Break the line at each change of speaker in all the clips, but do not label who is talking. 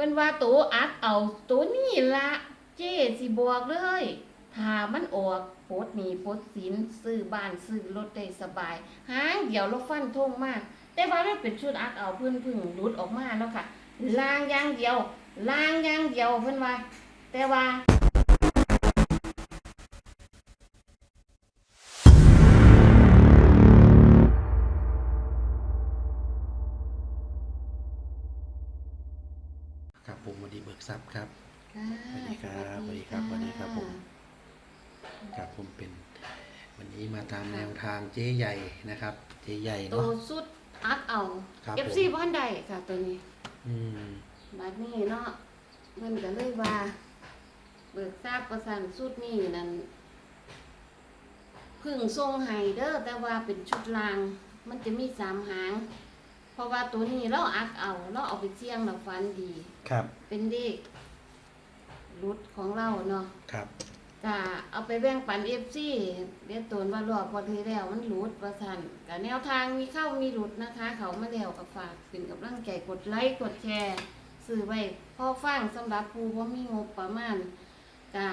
พื่อนว่าตัวอัดเอาตัวนี่ละเจ๊สิบอกเลยถ้ามันออกโพดหนีโพดสินซื้อบ้านซื้อรถได้สบายหางเดี๋ยวรถฟันทงมาก แต่ว่ามันเป็นชุดอัดเอาเพิ่นพึ่งหลุดออกมาแล้วค่ะลางย่างเดียวลางย่างเดียวเพื่อนว่า แต่ว่า
ครับค่ะสวัสดีครับสวัสดีครับสวัสดีครับผมครับผมเป็น วันนี้มาตามแนวทางเจ๊ใหญ่นะครับ เจ๊ใหญ่
ตัว
เนาะ
สุดอัดเอา
ครับ
เอฟ
ผม
ซีบ้านใดค่ะ ตัวนี้
อืม
บัดนี้เนาะเพิ่นก็เลยว่า เบิกทราบประสานสุดนี้นั่นเพึ่งทรงไห้เด้อแต่ว่าเป็นชุดลาง มันจะมีสามหาง เพราะว่าตัวนี้เราอักเอา เราเอาไปเสี่ยงเราฟันดี
ครับ
เป็นเด็ก รุดของเราเนาะ
ครับ
ก็เอาไปแบ่งปันเอฟซีเรียกตนว่ารอบวันที่แล้วมันหลุดประสันกับแนวทางมีเข้ามีหลุดนะคะ เขามาแล้วก็ฝากเป็นกับร่างใจกดไลค์กดแชร์ซื้อไว้พ่อฟังสำหรับผู้ว่ามีงบประมาณกะ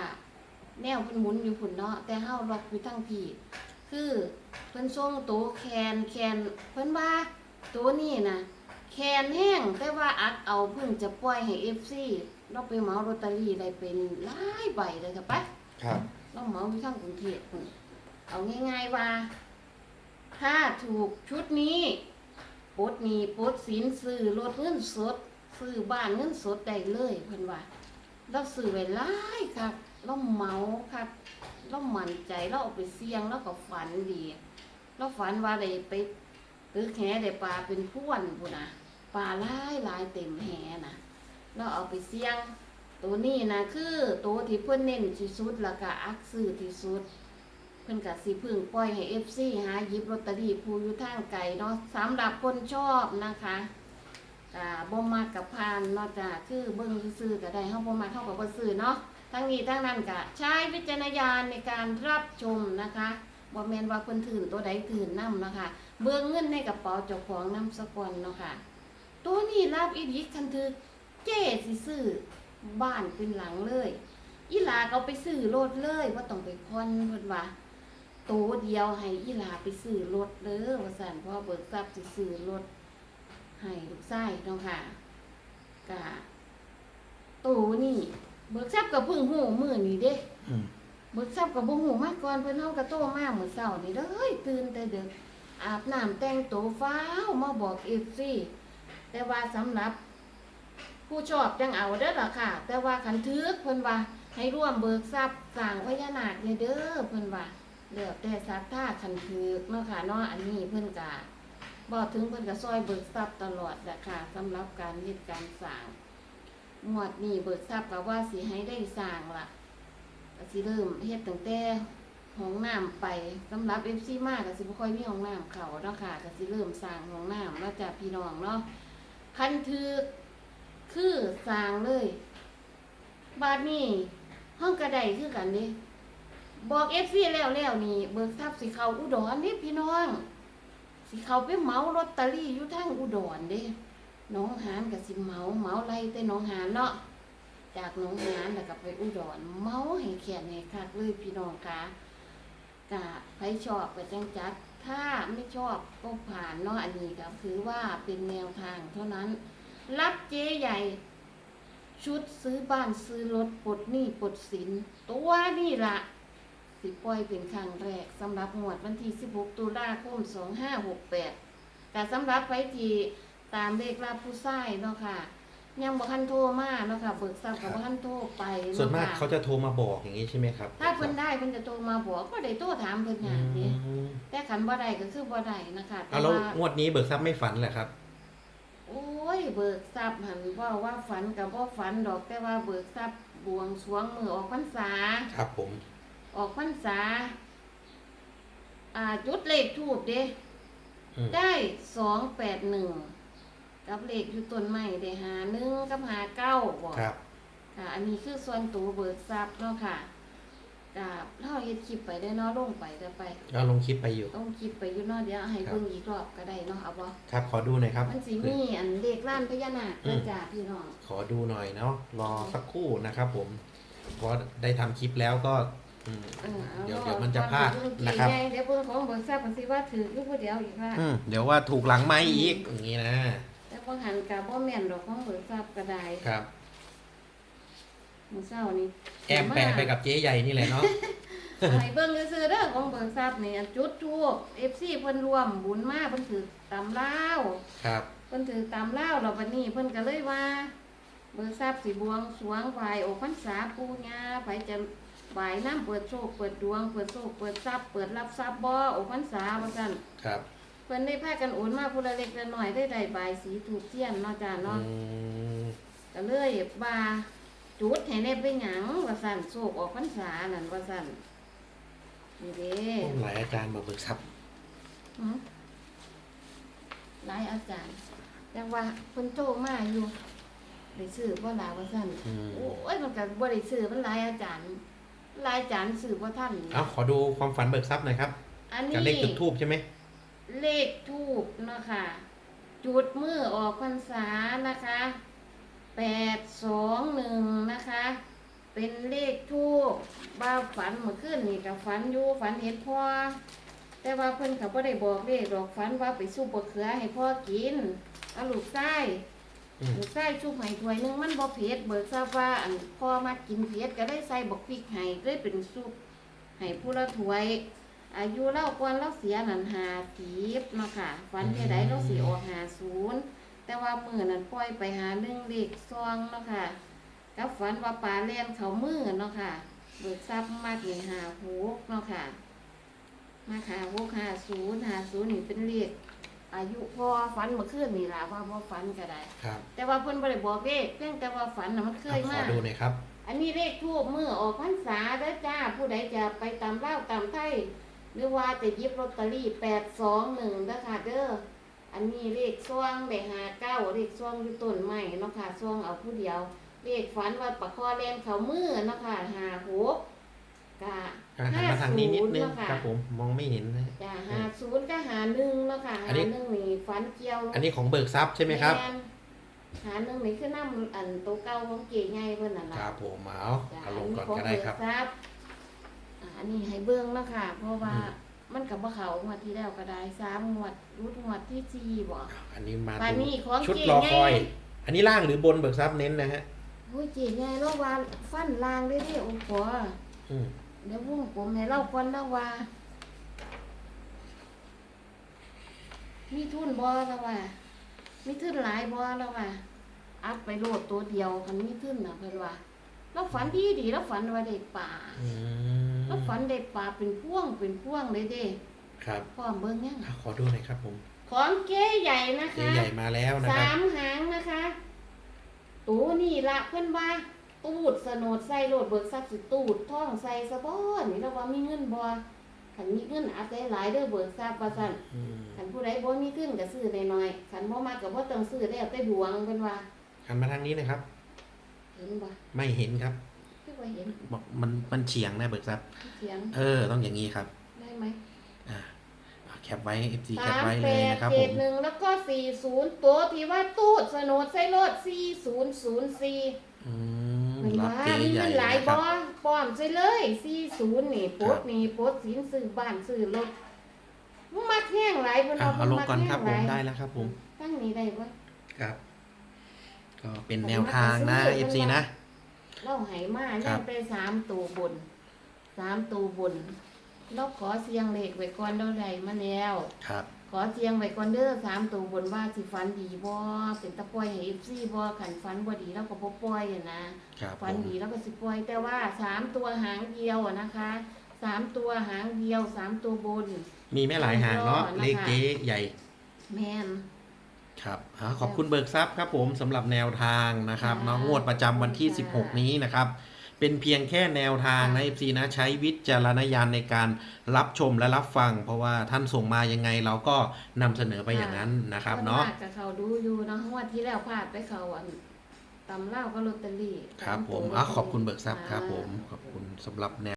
แนวเพิ่นหมุนอยู่พุ่นเนาะแต่เฮาล็อกอยู่ทั้งพี่คือเพิ่นส่งตัวแคนแคนเพิ่นว่าตัวนี้นะแคนแห้งแต่ว่าอัดเอาเพิ่งจะปล่อยให้ FC เราไปเหมาลอตเตอรี่ได้เป็นหลายใบเลยค่ะปะ
ครับ
เราเหมาที่ข้างกรุงเทพพุ่นเอาง่ายๆว่า ถ้าถูกชุดนี้ปลดหนี้ปลดสินซื้อรถเงินสดซื้อบ้านเงินสดได้เลยเพิ่นว่าเราซื้อไว้หลายครับเราเหมาครับเรามั่นใจเราเอาไปเสี่ยงแล้วก็ฝันดีเราฝันว่าได้ไปตึกแหได้ปลาเป็นพ่วนพุ่นนะปลาหลายหลายเต็มแหนะ เราเอาไปเสี่ยง ตัวนี้นะคือตัวที่เพิ่นเน้นที่สุดแล้วก็อักซื้อที่สุด เพิ่อนก็สิพึ่งปล่อยให้ FC หาหยิบลอตเตอรี่ผู้อยู่ทางไกลเนาะสำหรับคนชอบนะคะอ่าบ่มักกับพานเนาะจ้ะคือเบิ่งซื่อก็ได้เฮาบ่มักเฮาก็บ่ซื้อเนาะทั้งนี้ทั้งนั้นก็ใช้วิจารณญาณในการรับชมนะคะบ่แม่นว่าเพิ่นถือตัวใดถือนํนะคะ เบิ่งเงินในกระเป๋าเจ้าของนำสก่อนเนาะค่ะ ตัวนี้รับอีดีคันถือ เจ๊สิซื้อบ้านเป็นหลังเลยอีหลาก็ไปซื้อรถเลยว่าต้องไปผ่อนเพิ่นว่าโตเดียวให้อีหลาไปซื้อรถเด้อว่าซั่นเพราะเบิกทรัพย์สิซื้อรถให้ลูกชายเนาะค่ะกะโตนี่เบิกทรัพย์ก็เพิ่งฮู้มื้อนี้เด้
อืม
เบิกทรัพย์ก็บ่ฮู้มาก่อนเพิ่นเฮาก็โตมามื้อเช้านี่เด้อเฮ้ยตื่นแต่ดึกอาบน้ำแต่งตัวฟ้าวมาบอก FC แต่ว่าสำหรับ ผู้ชอบจังเอาเด้อล่ะค่ะ แต่ว่าขันทึกเพิ่นว่า ให้ร่วมเบิกทรัพย์สร้างพญานาคเนี่ยเด้อเพิ่นว่าเลือกแต่ศรัทธาขันทึกเนาะค่ะเนาะอันนี้เพิ่นก็บ่ถึงเพิ่นก็ซอยเบิกทรัพย์ตลอดแหละค่ะสำหรับการเฮ็ดการสร้างงวดนี้เบิกทรัพย์ก็ว่าสิให้ได้สร้างล่ะก็สิเริ่มเฮ็ดตั้งแต่ห้องน้ำไปสำหรับ FC มากก็สิบ่ค่อยมีห้องน้ำเขาเนาะค่ะก็สิเริ่มสร้างห้องน้ำแล้วจ้ะพี่น้องเนาะคันทึก คือสร้างเลย บาดนี้ห้องกระไดคือกันนี่บอกเอฟซีแล้วแล้วนี่เบิกทรัพย์สิเขาอุดรนี่พี่น้อง สิเขาไปเมาลอตเตอรี่อยู่ทางอุดรเด้หน้องหานกับสิเมาเมาไรแต่หน้องหานเนาะจากหน้องหานแล้วก็ไปอุดรเมาให้แขนให้คักเลยพี่น้องคะกะใครชอบก็จังจัด ถ้าไม่ชอบก็ผ่านเนาะอันนี้ก็ถือว่าเป็นแนวทางเท่านั้น รับเจ๊ใหญ่ ชุดซื้อบ้านซื้อรถปลดหนี้ปลดสิน ตัวนี่ละสิปล่อยเป็นครั้งแรกสำหรับหมวดวันที่ 16 ตุลาคม 2568แต่สำหรับไปที่ตามเลขรับผู้ใช้เนาะค่ะ ยังบ่ทันโทรมาเนาะค่ะเบิกทรัพย์กับบ่ทันโทรไปเะ
ส่วนมาก
ค่ะ
เขาจะโทรมาบอกอย่างนี้ใช่ไหมครับ
ถ้าเพิ่นได้เพิ่นจะโทรมาบอกก็ได้โทรถามเพิ่น
อื
หยังนี่
ม
แต่คันบ่ได้ก็คือบ่ได้นะคะแต่
เอาแล้ว
ว่า
งวดนี้เบิกทรัพย์ไม่ฝันเหรอครับ
โอ้ย เบิกทรัพย์หันว่าว่าฝันกับว่าฝันดอกแต่ว่าเบิกทรัพย์บวงสรวงมือออกพรรษา
ครับผม
ออกพรรษา อ่าจุดเลขทูบเด้
อืม
ได้สองแปดหนึ่งกับเลขอยู่ต้นไม้ได้หาหนึ่งกับหาเก้าบอก
ครับ
ค่ะอันนี้คือส่วนตัวเบิกทรัพย์เนาะค่ะ กับเฮาเฮ็ดคลิปไปได้อเนาะลงไปก็ไป
ก็ลงคลิปไปอยู่
ลงคลิปไปอยู่เนาะเดี๋ยวให้
ครับ
เบิ่งอีกรอบก็ได้เนาะเอาบ่
ครับ ขอดูหน่อยครับ
มันสิมีอันเลขล้านพญานาค
อื
เด้อ
ม
จ้าพี่น้อง
ขอดูหน่อยเนาะรอสักครู่นะครับ ผมเพราะได้ทำคลิปแล้วก็อืม
เอออา
เดี๋ยว
รอ
เดี๋ยวมันจะพลาด
ก่อเบิ่ง
นะครับ
เจ๊ใหญ่เดี๋ยวเบิ่งของเบิ่งทราบกันสิว่าถืออยู่ผู้เดียวอีกว่า
อืมเดี๋ยวว่าถูกหลังไม้อีกอย่างนี้นะ
แต่บ่หันก็บ่แม่นดอกของเบิ่งทราบก็ได้
ครับ
มื้อเช้านี้
แอมแปะไปกับเจ๊ใหญ่นี่แหละเนาะ
ให้เบิ่งซื่อๆเด้อของเบิ่งทราบนี่อันจุดทูบ FC เพิ่นรวมบุญมาเพิ่นถือตำลาว
ครับ
เพิ่นถือตำลาวแล้วบัดนี้เพิ่นก็เลยว่า เบิ่งทราบสิบวงสรวงไหว้ออกพรรษาปู่ย่าไผจะไหว้น้ำเปิดโชคเปิดดวงเปิดโชคเปิดทรัพย์เปิดรับทรัพย์บ่ออกพรรษาว่าซั่น
ครับ
เพิ่นได้พากันโอนมาผู้ละเล็กละน้อยได้ได้ใบายสีถูกเทียนเนาะจ้า
อื
เนาะ
ม
ก็เลยว่า จุดให้ได้ไปหยังว่าซั่นโชคออกพรรษานั่นว่าซั่นนี่เด้
หลายอาจารย์มาเบิกทรัพย์
หือหลายอาจารย์แต่ว่าเพิ่นโตมาอยู่ได้ซื้อบ่ล่ะว่าซั่น
อืม
โอ้ยมันก็บ่ได้ซื้อมันหลายอาจารย์หลายอาจารย์ซื้อบ่ทัน
เอาขอดูความฝันเบิกทรัพย์หน่อยครับ
อัน
กับ
นี้
เลขจุดทูบใช่ไหม
เลขทูบเนาะค่ะจุดมือออกพรรษานะคะ แปดสองหนึ่งนะคะ เป็นเลขทูบบ้าฝันเมื่อคืนนี่กับฝันอยู่ฝันเห็นพ่อ แต่ว่าเพิ่นเขาบ่ได้บอกเลขดอกฝันว่าไปซุปบะเขือให้พ่อกินเอาลูกไส้
อืม
ลูกไส้ซุปให้ถ้วยหนึงมันบ่เผ็ดเบิกทราบว่าอันพ่อมากินเผ็ดก็ได้ใส่บักพริกให้เลยเป็นซุปให้ผู้ละถ้วย อายุเล่าก่อนเราเสียนันหาสีบเนาะค่ะฝันเท่าใดเราสีออกหาศูนย์ แต่ว่ามือนั้นปล่อยไปหาหนึ่งเลขซองเนาะค่ะกับฝันว่าปลาเล่นเขามือเนาะค่ะ เบิกทรัพย์มากนี่หาหกเนาะค่ะมาหาหกหาศูนย์หาศูนย์นี่เป็นเลขอายุพอฝันเมื่อคืนนี่ล่ะว่าพอฝันก็ได้
ครับ
แต่ว่าเพิ่นบ่ได้บอกเลขเพียงแต่ว่าฝันน่ะมันเคย
ขอ
มา
ดูหน่อยครับ
อันนี้เลขทูบมือออกพรรษาเด้อจ้า ผู้ใดจะไปตามเล่าวตามไทยหรือว่าจะหยิบลอตเตอรี่แปดสองหนึ่งเด้อค่ะเด้อ อันนี้เลขซ่วงเลขหาเก้าเลขซ่วงอยู่ต้นไม้เนาะค่ะซ่วงเอาผู้เดียว เลขฝันว่าปะคอแลนเขามือเนาะค่ะหาหกกะ
อะหันมาทางนี้นิดนึง
เนาะค่ะ
ครับผมมองไม่เห็นนะ
จ้าหาศูนย์ก็หาหนึ่งเนาะค่ะ
อั
หาน
นี้
หนึ่งนี่ฝันเกี่ยว
อันนี้ของเบิกทรัพย์ใช่ไหมครับ
แนหาหนึ่งนี่คือน้ำอันโตวเก่าของเก๋ไงเพิ่นน่ะ
ค
ล่ะ
รับผมเอา
จ้ะ
เอาลงก่อนก็ได้ครับ
อันนี้ของเบิกทรัพย์อ่าอันนี้ให้เบิ้งเนาะค่ะ เพราะว่า
อืม
มันกับว่าเขางวดที่แล้วก็ได้สามงวดรุดงวดที่สี่บ่
อันนี้มา
บาน
ดู
นี้ของ
ชุด
เจ๊
รอ
ไง
คอย อันนี้ล่างหรือบนเบิกทรัพย์เน้นนะฮะ
โอ้ยเจ๊ไงเราว่าฟันลางได้เด้โอ้โห
อืม
เดี๋ยววงผมให้เล่าก่อนนะว่า มีทุนบ่แล้วว่า มีทุนหลายบ่แล้วว่า อัดไปโลดตัวเดียวคันมีทุนน่ะเพิ่นว่าเราฝันดีดีเราฝันว่าได้ป่า
อืม
แล้วฝันได้ปลาเป็นพ่วงเป็นพ่วงเลยเด้
ครับ
พร้อมเบิ้งยัง
อะขอดูหน่อยครับผม
ของเก๋ใหญ่นะ
เจ๊
คะ
ใหญ่มาแล้วนะค
สา
รับ
มหางนะคะตัวนี่ละเพื่อนว่าตูดสนดใส่โลดเบิกทรัพย์สิตูดท่องใส่สะบอนนี่เราว่ามีเงินบ่ขันมีเงินอาจจะหลายเด้อเบิกทรัพย์ว่าซั่น
อืม
ขันผู้ใดบ่มีเงินก็ซื้อน้อยๆขันบ่มาก็บ่ต้องซื้อแล้วแต่ดวงเพิ่นว่า
หันมาทางนี้นะครับ
เห็นบ่
ไม่เห็นครับ
คือว่าเห็น
บอกมันมันเฉียงนะเบิกทรัพย์
เสียง
เออ ต้องอย่างนี้ครับ
ได้ไหม
อ่าเอาแคปไว้ FC แค
สา
ป
ม
ไว้
แป
เลย
ด
นะครับผ
เจ็ด
ม
หนึ่งแล้วก็สี่ศูนย์ตัวที่ว่าตูดสนดใส่รถสี่ศูนย์ศูนย์สี่
อืม
มัน
รับ
ว่า
เจ๊
มี
ใหญ่
เงินหลาย
นะค
บ
รับ
อป้อมใส่เลยสี่ศูนย์นี่โพส
ครับ
นี่โพสสินซื้อบ้านซื้อรถมึงมักแห้งหลายเพิ่น
อะ
เอา
เอาลงก่อนครับผม
ห
ได้
ลาย
แล้วครับผม
ตั้งนี้ได้บ่
ครับ ก็เป็นแนวทางนะ FC นะ
เราให้มา
ครั
เนี่ย
บ
ไปสามตัวบนสามตัวบนเราขอเสียงเลขไว้ก่อนเราได้มาแล้ว
ครับ
ขอเสียงไว้ก่อนเด้อสามตัวบนว่าสิฝันดีบ่เป็นตะปล่อยให้ FC บ่คันฝันบ่ดีเราก็บ่ปล่อยอะนะ
ครับผ
ฝัน
ม
ดีแล้วก็สิปล่อย แต่ว่าสามตัวหางเดียวอะนะคะสามตัวหางเดียวสามตัวบน
มีไม่หลายหางเนาะ
นะคะ
เลขเจ๊ใหญ่
แมน
ครับอ่าขอบคุณเบิกทรัพย์ครับผมสำหรับแนวทางนะครับ
ค่ะ
เนาะงวดประจำวันที่
ค่ะ
16 นี้นะครับ เป็นเพียงแค่แนวทางนะ
ค่ะ
FC นะใช้วิจารณญาณในการรับชมและรับฟัง เพราะว่าท่านส่งมายังไงเราก็นำเสนอไปอย่างนั้นนะครับเนาะ
ส่วมกกับเขาดูอยู่เนาะงวดที่แล้วพลาดไปเขาอันตำเล่าวก็ลอตเตอรี่
ครับผม
ตำตัว
อะ
ลตเตรี่
ขอบคุณเบิกทรัพย์ครับะผมขอบคุณสำหรับแนว